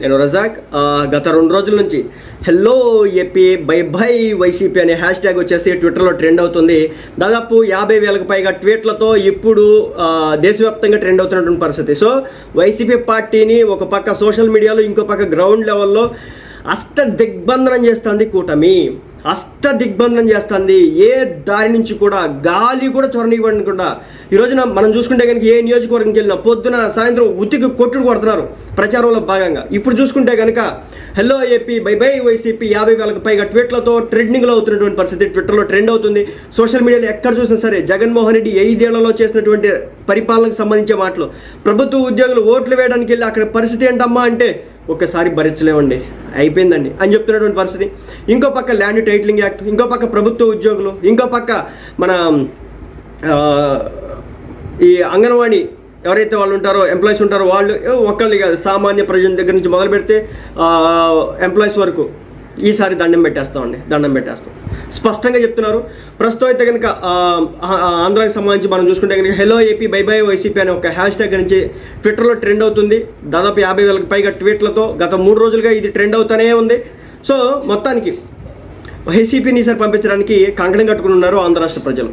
నేను రజాక్. గత రెండు రోజుల నుంచి hello AP bye bye YCP అనే హ్యాష్ ట్యాగ్ వచ్చేసి ట్విట్టర్లో ట్రెండ్ అవుతుంది. దాదాపు యాభై వేలకు పైగా ట్వీట్లతో ఇప్పుడు దేశవ్యాప్తంగా ట్రెండ్ అవుతున్నటువంటి పరిస్థితి. సో వైసీపీ పార్టీని ఒక పక్క సోషల్ మీడియాలో ఇంకో పక్క గ్రౌండ్ లెవెల్లో అష్ట దిగ్బంధనం చేస్తుంది కూటమి. అష్ట దిగ్బంధనం చేస్తుంది. ఏ దారి నుంచి కూడా గాలి కూడా చొరనివ్వకుండా ఈ రోజున మనం చూసుకుంటే కనుక ఏ నియోజకవర్గంకి వెళ్ళినా పొద్దున సాయంత్రం ఉతికి కొట్టుడు కొడుతున్నారు ప్రచారంలో భాగంగా. ఇప్పుడు చూసుకుంటే కనుక hello AP bye bye YCP యాభై వేలకు పైగా ట్వీట్లతో ట్రెండింగ్లో అవుతున్నటువంటి పరిస్థితి ట్విట్టర్లో ట్రెండ్ అవుతుంది. సోషల్ మీడియాలో ఎక్కడ చూసినా సరే జగన్మోహన్ రెడ్డి ఐదేళ్ళలో చేసినటువంటి పరిపాలనకు సంబంధించే మాటలు. ప్రభుత్వ ఉద్యోగులు ఓట్లు వేయడానికి వెళ్ళి అక్కడ పరిస్థితి ఏంటమ్మా అంటే ఒక్కసారి భరించలేవండి అయిపోయిందండి. అని చెప్తున్నటువంటి పరిస్థితి. ఇంకో పక్క ల్యాండ్ టైటిలింగ్ యాక్ట్ ఇంకో పక్క ప్రభుత్వ ఉద్యోగులు ఇంకో పక్క మన ఈ అంగన్వాడీ ఎవరైతే వాళ్ళు ఉంటారో ఎంప్లాయీస్ ఉంటారో వాళ్ళు ఒక్కళ్ళు కాదు సామాన్య ప్రజల దగ్గర నుంచి మొదలు పెడితే ఎంప్లాయీస్ వరకు ఈసారి దండం పెట్టేస్తామండి. దండం పెట్టేస్తాం. స్పష్టంగా చెప్తున్నారు. ప్రస్తుతం అయితే కనుక ఆంధ్రాకి సంబంధించి మనం చూసుకుంటే కనుక hello AP bye bye YCP అనే ఒక హ్యాష్ ట్యాగ్ నుంచి ట్విట్టర్లో ట్రెండ్ అవుతుంది. దాదాపు యాభై వేలకు పైగా ట్వీట్లతో గత మూడు రోజులుగా ఇది ట్రెండ్ అవుతూనే ఉంది. సో మొత్తానికి వైసీపీని ఈసారి పంపించడానికి కంకణం కట్టుకుని ఉన్నారు ఆంధ్ర రాష్ట్ర ప్రజలు.